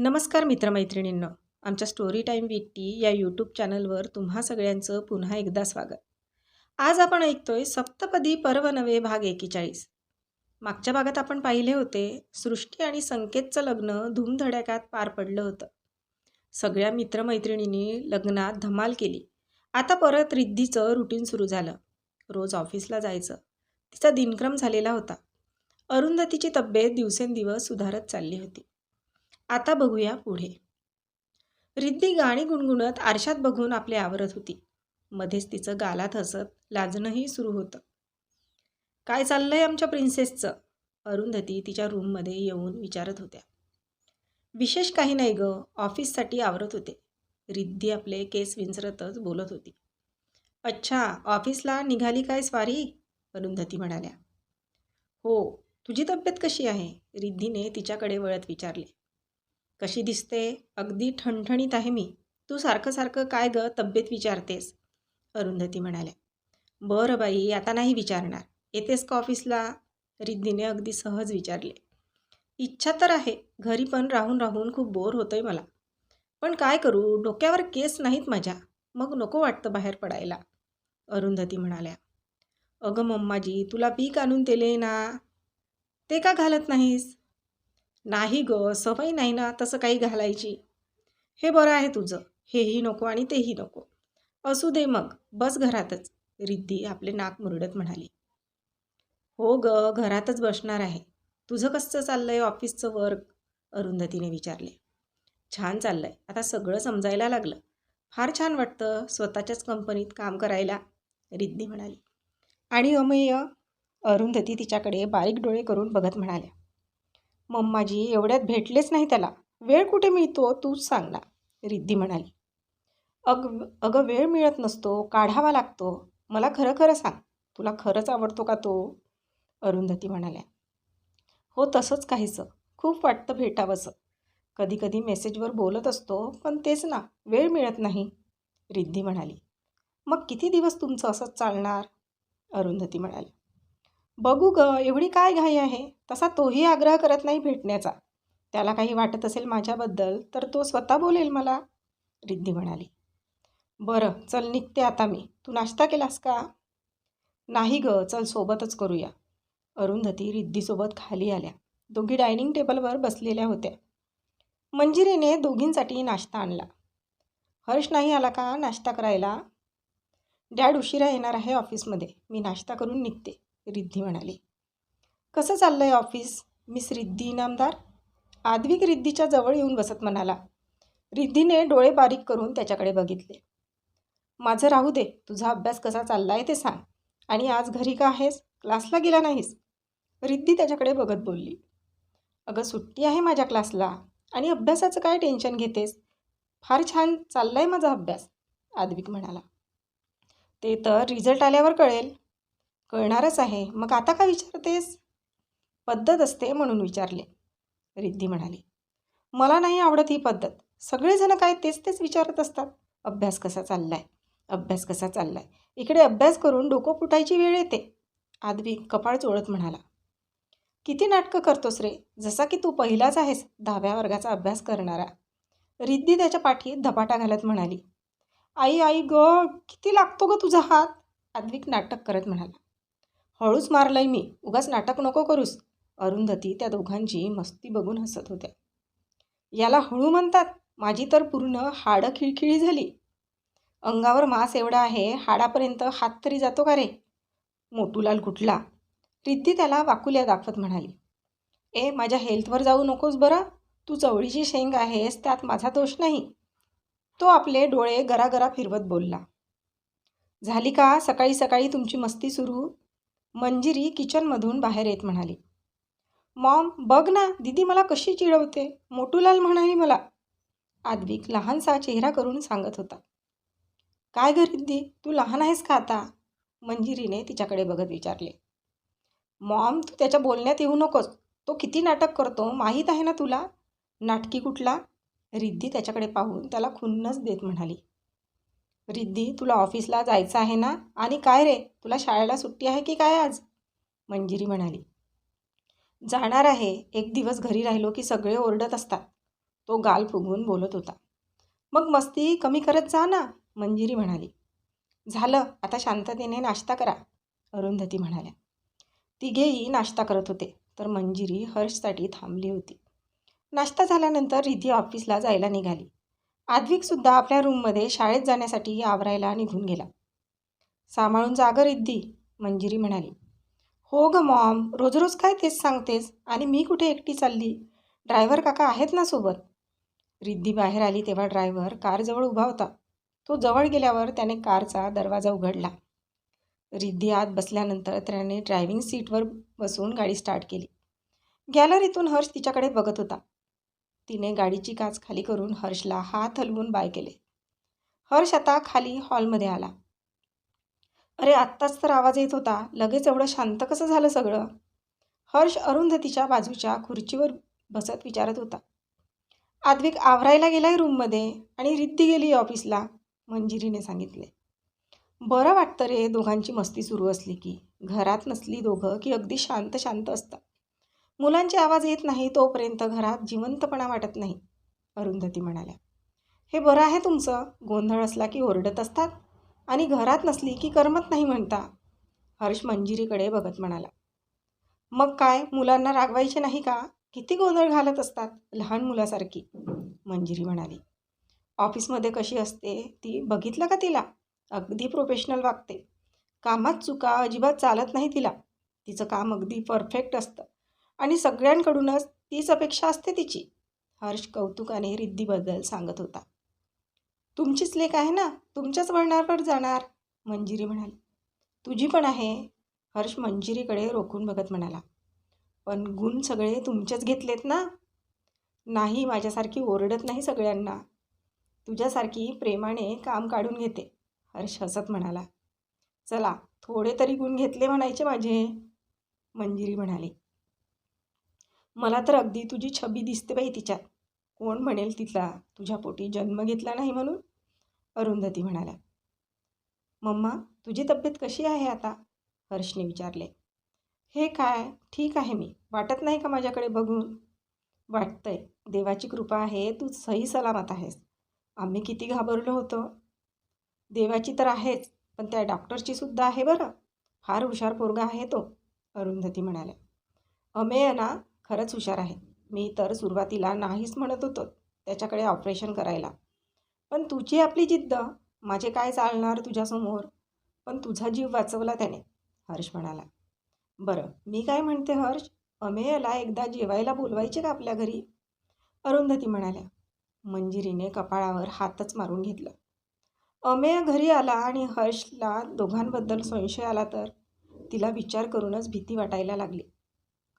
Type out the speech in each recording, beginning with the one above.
नमस्कार मित्रमैत्रिणींनो. आमच्या स्टोरी टाईम विथ टी या यूट्यूब चॅनलवर तुम्हा सगळ्यांचं पुन्हा एकदा स्वागत. आज आपण ऐकतोय सप्तपदी पर्व नवे भाग एकेचाळीस मागच्या भागात आपण पाहिले होते सृष्टी आणि संकेतचं लग्न धूमधडाक्यात पार पडलं होतं. सगळ्या मित्रमैत्रिणींनी लग्नात धमाल केली. आता परत रिद्धीचं रुटीन सुरू झालं. रोज ऑफिसला जायचं. तिचा दिनक्रम झालेला होता. अरुंधतीची तब्येत दिवसेंदिवस सुधारत चालली होती. आता बघूया पुढे. रिद्धी गाणी गुणगुणत आरशात बघून आपले आवरत होती. मध्येच तिचं गालात हसत लाजणंही सुरू होतं. काय चाललंय आमच्या प्रिन्सेसचं अरुंधती तिच्या रूममध्ये येऊन विचारत होत्या. विशेष काही नाही ग ऑफिससाठी आवरत होते. रिद्धी आपले केस विंचरतच बोलत होती. अच्छा ऑफिसला निघाली काय स्वारी? अरुंधती म्हणाल्या. हो तुझी तब्येत कशी आहे? रिद्धीने तिच्याकडे वळत विचारले. कशी दिसते? अगदी ठणठणीत आहे मी. तू सारखं सारखं काय ग? तब्येत विचारतेस. अरुंधती म्हणाल्या. बरं बाई आता नाही विचारणार. येतेस का ऑफिसला? रिद्धीने अगदी सहज विचारले. इच्छा तर आहे. घरी पण राहून राहून खूप बोर होतंय मला. पण काय करू? डोक्यावर केस नाहीत माझ्या. मग नको वाटतं बाहेर पडायला. अरुंधती म्हणाल्या. अगं मम्माजी तुला पीक आणून दिले ना. ते का घालत नाहीस? नाही ग सवय नाही ना तसं काही घालायची. हे बरं आहे तुझं हेही नको आणि तेही नको. असू दे मग बस घरातच रिद्धी आपले नाक मुरडत म्हणाली. हो ग घरातच बसणार आहे. तुझं कसं चाललं आहे ऑफिसचं वर्क अरुंधतीने विचारले. छान चाललं आहे आता सगळं समजायला लागलं. फार छान वाटतं स्वतःच्याच कंपनीत काम करायला रिद्धी म्हणाली. आणि अमेय अरुंधती तिच्याकडे बारीक डोळे करून बघत म्हणाल्या. मम्माजी एवढ्यात भेटलेच नाही त्याला. वेळ कुठे मिळतो? तूच सांग ना. रिद्धी म्हणाली. अग अगं वेळ मिळत नसतो. काढावा लागतो. मला खरं खरं सांग. तुला खरंच आवडतो का तो? अरुंधती म्हणाल्या. हो तसंच काहीचं खूप वाटतं भेटावंसं. कधी कधी मेसेजवर बोलत असतो पण तेच ना. वेळ मिळत नाही. रिद्धी म्हणाली. मग किती दिवस तुमचं असंच चालणार? अरुंधती म्हणाली. बघू ग एवढी काय घाई आहे? तसा तोही आग्रह करत नाही भेटण्याचा. त्याला काही वाटत असेल माझ्याबद्दल तर तो स्वतः बोलेल मला. रिद्धी म्हणाली. बरं चल निघते आता मी. तू नाश्ता केलास का? नाही ग चल सोबतच करूया. अरुंधती रिद्धीसोबत खाली आल्या. दोघी डायनिंग टेबलवर बसलेल्या होत्या. मंजिरीने दोघींसाठी नाश्ता आणला. हर्ष नाही आला का नाश्ता करायला? डॅड उशिरा येणार आहे ऑफिसमध्ये. मी नाश्ता करून निघते. रिद्धी म्हणाली. कसं चाललं आहे ऑफिस? मिस रिद्धी इनामदार? आद्विक रिद्धीच्या जवळ येऊन बसत म्हणाला. रिद्धीने डोळे बारीक करून त्याच्याकडे बघितले. माझं राहू दे. तुझा अभ्यास कसा चालला आहे ते सांग. आणि आज घरी का आहेस? क्लासला गेला नाहीस? रिद्धी त्याच्याकडे बघत बोलली. अगं सुट्टी आहे माझ्या क्लासला. आणि अभ्यासाचं काय टेन्शन घेतेस? फार छान चालला आहे माझा अभ्यास आद्विक म्हणाला. ते तर रिझल्ट आल्यावर कळेल. कळणारच आहे. मग आता का विचारतेस? पद्धत असते म्हणून विचारले. रिद्धी म्हणाली मला नाही आवडत ही पद्धत. सगळेजण काय तेच तेच विचारत असतात. अभ्यास कसा चाललाय? अभ्यास कसा चाललाय? इकडे अभ्यास करून डोकं फुटायची वेळ येते. आदवी कपाळ चोळत म्हणाला किती नाटकं करतोस रे. जसा की तू पहिलाच आहेस दहाव्या वर्गाचा अभ्यास करणारा. रिद्धी त्याच्या पाठीत धपाटा घालत म्हणाली आई आई ग किती लागतो ग तुझा हात? आद्विक नाटक करत म्हणाला हळूच मारलंय मी. उगाच नाटक नको करूस. अरुंधती त्या दोघांची मस्ती बघून हसत होत्या. याला हळू म्हणतात माझी तर पूर्ण हाडं खिळखिळी झाली. अंगावर मांस एवढा आहे हाडापर्यंत हात तरी जातो का रे? मोटूलाल कुठला? रिद्धी त्याला वाकुल्या दाखवत म्हणाली. ए माझ्या हेल्थवर जाऊ नकोस बरं. तू चवळीची शेंग आहेस त्यात माझा दोष नाही. तो आपले डोळे गरागरा फिरवत बोलला. झाली का? सकाळी सकाळी तुमची मस्ती सुरू? मंजिरी किचनमधून बाहेर येत म्हणाली. मॉम बघ ना दिदी मला कशी चिडवते मोटूलाल म्हणाली मला. आद्विक लहानसा चेहरा करून सांगत होता. काय ग रिद्दी तू लहान आहेस का आता? मंजिरीने तिच्याकडे बघत विचारले. मॉम तू त्याच्या बोलण्यात येऊ नकोस तो किती नाटक करतो माहीत आहे ना तुला? नाटकी कुठला? रिद्धी त्याच्याकडे पाहून त्याला खुन्नच देत म्हणाली. रिद्धी तुला ऑफिसला जायचं आहे ना? आणि काय रे? तुला शाळेला सुट्टी आहे की काय आज? मंजिरी म्हणाली. जाणार आहे. एक दिवस घरी राहिलो की सगळे ओरडत असतात. तो गाल फुगवून बोलत होता. मग मस्ती कमी करत जा ना? मंजिरी म्हणाली. झालं. आता शांततेने नाश्ता करा. अरुंधती म्हणाल्या. तिघेही नाश्ता करत होते तर मंजिरी हर्षसाठी थांबली होती. नाश्ता झाल्यानंतर रिधी ऑफिसला जायला निघाली. आद्विकसुद्धा आपल्या रूममध्ये शाळेत जाण्यासाठी आवरायला निघून गेला. सांभाळून जागं रिद्धी मंजिरी म्हणाली हो ग मॉम रोज रोज काय तेच सांगतेस? आणि मी कुठे एकटी चालली? ड्रायव्हर काका आहेत ना सोबत? रिद्धी बाहेर आली तेव्हा ड्रायव्हर कारजवळ उभा होता. तो जवळ गेल्यावर त्याने कारचा दरवाजा उघडला. रिद्धी आत बसल्यानंतर त्याने ड्रायव्हिंग सीटवर बसून गाडी स्टार्ट केली. गॅलरीतून हर्ष तिच्याकडे बघत होता. तिने गाडीची काच खाली करून हर्षला हात हलवून बाय केले. हर्ष आता खाली हॉलमध्ये आला. अरे आत्ताच तर आवाज येत होता. लगेच एवढं शांत कसं झालं सगळं? हर्ष अरुंधतीच्या बाजूच्या खुर्चीवर बसत विचारत होता. आद्विक आवरायला गेलाय रूममध्ये आणि रिद्धी गेली ऑफिसला मंजिरीने सांगितले. बरं वाटतं रे दोघांची मस्ती सुरू असली की. घरात नसली दोघं की अगदी शांत शांत असतात. मुलांचे आवाज येत नाही तोपर्यंत घरात जिवंतपणा वाटत नाही अरुंधती म्हणाल्या. हे बरं आहे तुमचं गोंधळ असला की ओरडत असतात. आणि घरात नसली की करमत नाही म्हणता हर्ष मंजिरीकडे बघत म्हणाला. मग काय मुलांना रागवायचे नाही का? किती गोंधळ घालत असतात लहान मुलासारखी मंजिरी म्हणाली. ऑफिसमध्ये कशी असते ती बघितलं का तिला? अगदी प्रोफेशनल वागते. कामात चुका अजिबात चालत नाही तिला. तिचं काम अगदी परफेक्ट असतं. आणि सगळ्यांकडूनच तीच अपेक्षा असते तिची. हर्ष कौतुकाने रिद्धीबद्दल सांगत होता. तुमचीच लेख आहे ना? तुमच्याच वळणावर जाणार? मंजिरी म्हणाली. तुझी पण आहे. हर्ष मंजिरीकडे रोखून बघत म्हणाला. पण गुण सगळे तुमचेच घेतलेत ना? नाही माझ्यासारखी ओरडत नाही सगळ्यांना. तुझ्यासारखी प्रेमाने काम काढून घेते. हर्ष हसत म्हणाला. चला थोडे तरी गुण घेतले म्हणायचे माझे. मंजिरी म्हणाली. मला तर अगदी तुझी छबी दिसते बाई तिच्यात. कोण म्हणेल तिथला तुझ्या पोटी जन्म घेतला नाही म्हणून? अरुंधती म्हणाल्या मम्मा तुझी तब्येत कशी आहे आता? हर्षने विचारले. हे काय? ठीक आहे मी. वाटत नाही का माझ्याकडे बघून? वाटतंय. देवाची कृपा आहे तू सही सलामत आहेस. आम्ही किती घाबरलो होतो. देवाची तर आहेच पण त्या डॉक्टरची सुद्धा आहे बरं. फार हुशार पोरगा आहे तो अरुंधती म्हणाल्या. अमेय ना खरंच हुशार आहे. मी तर सुरुवातीला नाहीच म्हणत होतो त्याच्याकडे ऑपरेशन करायला. पण तुझी आपली जिद्द माझे काय चालणार तुझ्यासमोर? पण तुझा जीव वाचवला त्याने हर्ष म्हणाला. बरं मी काय म्हणते हर्ष? अमेयला एकदा जेवायला बोलवायचे का आपल्या घरी? अरुंधती म्हणाल्या. मंजिरीने कपाळावर हातच मारून घेतलं. अमेय घरी आला आणि हर्षला दोघांबद्दल संशय आला तर? तिला विचार करूनच भीती वाटायला लागली.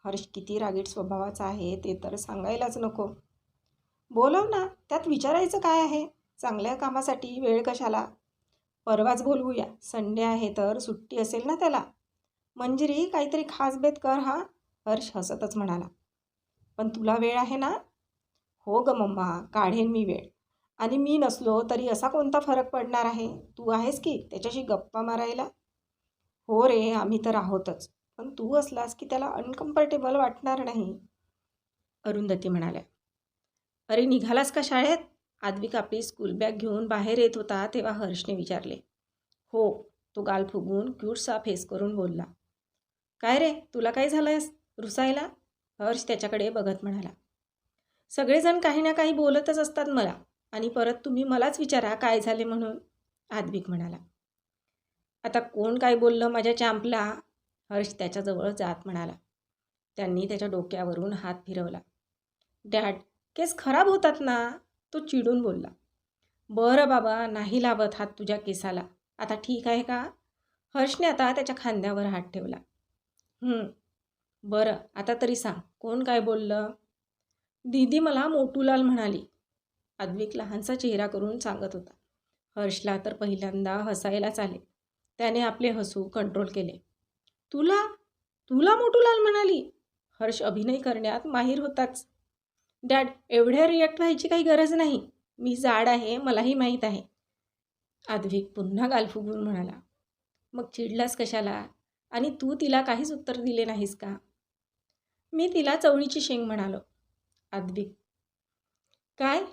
हर्ष किती रागीट स्वभावाचा आहे ते तर सांगायलाच नको. बोलव ना त्यात विचारायचं काय आहे? चांगल्या कामासाठी वेळ कशाला? परवाच बोलवूया संडे आहे तर सुट्टी असेल ना त्याला? मंजिरी काहीतरी खास बेत कर हा? हर्ष हसतच म्हणाला. पण तुला वेळ आहे ना? हो ग मम्मा काढेन मी वेळ. आणि मी नसलो तरी असा कोणता फरक पडणार आहे? तू आहेस की त्याच्याशी गप्पा मारायला? हो रे आम्ही तर आहोतच. पण तू असलास की त्याला अनकम्फर्टेबल वाटणार नाही. अरुंधती म्हणाल्या. अरे निघालास का शाळेत? आदविक आपली स्कूल बॅग घेऊन बाहेर येत होता तेव्हा हर्षने विचारले. हो तो गाल फुगून क्यूटसा फेस करून बोलला. काय रे तुला काय झालंयस? रुसायला? हर्ष त्याच्याकडे बघत म्हणाला. सगळेजण काही ना काही बोलतच असतात मला. आणि परत तुम्ही मलाच विचारा काय झाले म्हणून आद्विक म्हणाला. आता कोण काय बोललं माझ्या चॅम्पला हर्ष त्याच्याजवळ जात म्हणाला. त्यांनी त्याच्या डोक्यावरून हात फिरवला. डॅड केस खराब होतात ना? तो चिडून बोलला. बरं बाबा नाही लावत हात तुझ्या केसाला. आता ठीक आहे का? हर्षने आता त्याच्या खांद्यावर हात ठेवला. बरं आता तरी सांग कोण काय बोललं? दीदी मला मोटूलाल म्हणाली. आद्विक लहानसा चेहरा करून सांगत होता. हर्षला तर पहिल्यांदा हसायलाच आले. त्याने आपले हसू कंट्रोल केले. तुला तुला मोटूलाल म्हणाली. हर्ष अभिनय करण्यात माहीर होताच. डॅड एवढ्या रिॲक्ट व्हायची काही गरज नाही. मी जाड आहे मलाही माहीत आहे. आद्विक पुन्हा गालफुगून म्हणाला. मग चिडलास कशाला? आणि तू तिला काहीच उत्तर दिले नाहीस का? मी तिला चवळीची शेंग म्हणालो. आद्विक. काय?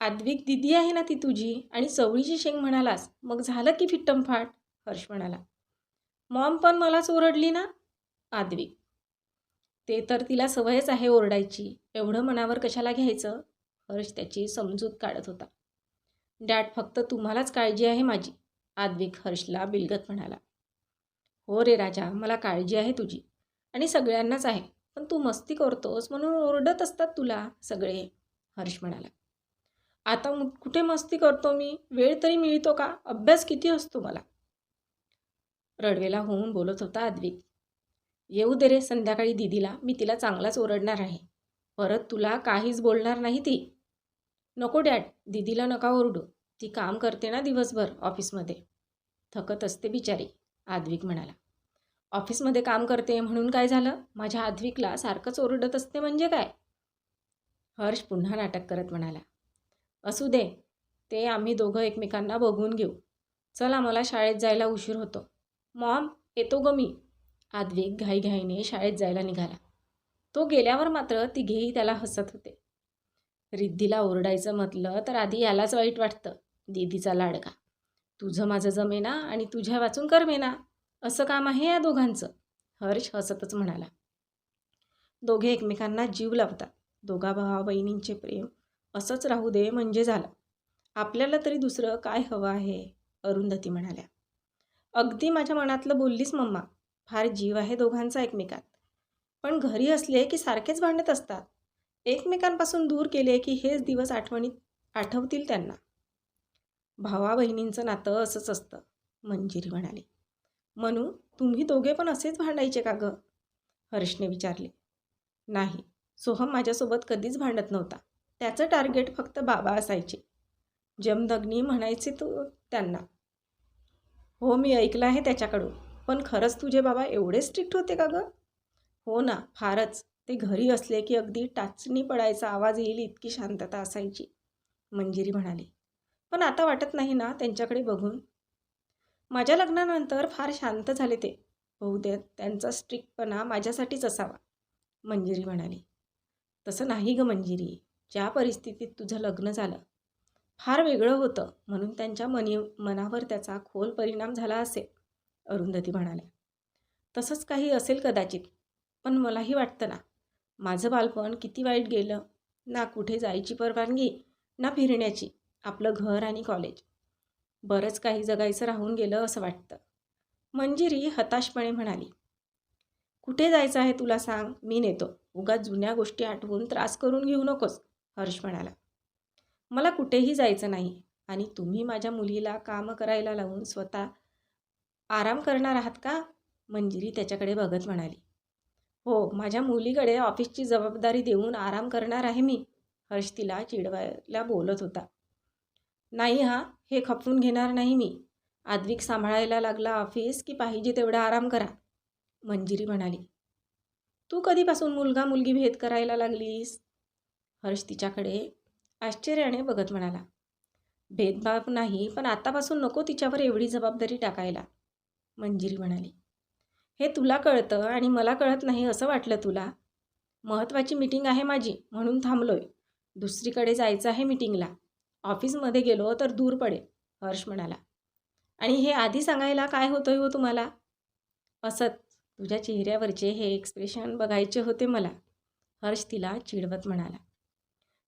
आद्विक दिदी आहे ना ती तुझी? आणि चवळीची शेंग म्हणालास. मग झालं की फिट्टमफाट? हर्ष म्हणाला. मॉम पण मलाच ओरडली ना? आद्विक ते तर तिला सवयच आहे ओरडायची. एवढं मनावर कशाला घ्यायचं? हर्ष त्याची समजूत काढत होता. डॅड फक्त तुम्हालाच काळजी आहे माझी आद्विक हर्षला बिलगत म्हणाला. हो रे राजा मला काळजी आहे तुझी. आणि सगळ्यांनाच आहे. पण तू मस्ती करतोस म्हणून ओरडत असतात तुला सगळे हर्ष म्हणाला. आता कुठे मस्ती करतो मी? वेळ तरी मिळतो का? अभ्यास किती असतो मला? रडवेला होऊन बोलत होता आद्विक येऊ दे रे संध्याकाळी दिदीला मी तिला चांगलाच ओरडणार आहे. परत तुला काहीच बोलणार नाही ती. नको डॅड दिदीला नका ओरडू. ती काम करते ना दिवसभर ऑफिसमध्ये. थकत असते बिचारी आद्विक म्हणाला. ऑफिसमध्ये काम करते म्हणून काय झालं? माझ्या आद्विकला सारखंच ओरडत असते म्हणजे काय? हर्ष पुन्हा नाटक करत म्हणाला. असू दे ते आम्ही दोघं एकमेकांना बघून घेऊ. चला मला शाळेत जायला उशीर होतो. मॉम येतो ग मी. आद्विक घाईघाईने शाळेत जायला निघाला. तो गेल्यावर मात्र तिघेही त्याला हसत होते. रिद्धीला ओरडायचं म्हटलं तर आधी यालाच वाईट वाटतं दीदीचा लाडका. तुझं माझं जमेना आणि तुझ्या वाचून करमेना. असं काम आहे या दोघांचं हर्ष हसतच म्हणाला. दोघे एकमेकांना जीव लावतात. दोघा भावा बहिणींचे प्रेम असंच राहू दे म्हणजे झालं. आपल्याला तरी दुसरं काय हवं आहे? अरुंधती म्हणाल्या. अगदी माझ्या मनातलं बोललीस मम्मा. फार जीव आहे दोघांचा एकमेकात. पण घरी असले की सारखेच भांडत असतात. एकमेकांपासून दूर केले की हेच दिवस आठवणीत आठवतील त्यांना. भावा बहिणींचं नातं असंच असतं मंजिरी म्हणाली. म्हणू तुम्ही दोघे पण असेच भांडायचे का गं? हर्षने विचारले. नाही सोहम माझ्यासोबत कधीच भांडत नव्हता. त्याचं टार्गेट फक्त बाबा असायचे. जमदग्नी म्हणायचे तो त्यांना. हो मी ऐकलं आहे त्याच्याकडून. पण खरंच तुझे बाबा एवढे स्ट्रिक्ट होते का गं? हो ना फारच. ते घरी असले की अगदी टाचणी पडायचा आवाज येईल इतकी शांतता असायची मंजिरी म्हणाली. पण आता वाटत नाही ना त्यांच्याकडे बघून? माझ्या लग्नानंतर फार शांत झाले ते. बहुतेक त्यांचा स्ट्रिक्टपणा माझ्यासाठीच असावा मंजिरी म्हणाली. तसं नाही ग मंजिरी. ज्या परिस्थितीत तुझं लग्न झालं फार वेगळं होतं म्हणून त्यांच्या मनी मनावर त्याचा खोल परिणाम झाला असेल अरुंधती म्हणाल्या. तसंच काही असेल कदाचित पण मलाही वाटतं ना. माझं बालपण किती वाईट गेलं. ना कुठे जायची परवानगी ना फिरण्याची आपलं घर आणि कॉलेज. बरंच काही जगायचं राहून गेलं असं वाटतं. मंजिरी हताशपणे म्हणाली. कुठे जायचं आहे तुला सांग मी नेतो. उगाच जुन्या गोष्टी आठवून त्रास करून घेऊ नकोस हर्ष म्हणाला. मला कुठेही जायचं नाही. आणि तुम्ही माझ्या मुलीला कामं करायला लावून स्वतः आराम करणार आहात का? मंजिरी त्याच्याकडे बघत म्हणाली. हो माझ्या मुलीकडे ऑफिसची जबाबदारी देऊन आराम करणार आहे मी हर्ष तिला चिडवायला बोलत होता. नाही हा हे खपवून घेणार नाही मी. आद्विक सांभाळायला लागला ऑफिस की पाहिजे तेवढा आराम करा. मंजिरी म्हणाली. तू कधीपासून मुलगा मुलगी भेद करायला लागलीस? हर्ष तिच्याकडे आश्चर्याने बघत म्हणाला भेदभाव नाही पण आतापासून नको तिच्यावर एवढी जबाबदारी टाकायला मंजिरी म्हणाली. हे तुला कळतं आणि मला कळत नाही असं वाटलं तुला. महत्त्वाची मीटिंग आहे माझी म्हणून थांबलोय. दुसरीकडे जायचं आहे मीटिंगला. ऑफिसमध्ये गेलो तर दूर पडेल हर्ष म्हणाला. आणि हे आधी सांगायला काय होतं हो तुम्हाला? असत. तुझ्या चेहऱ्यावरचे हे एक्सप्रेशन बघायचे होते मला हर्ष तिला चिडवत म्हणाला.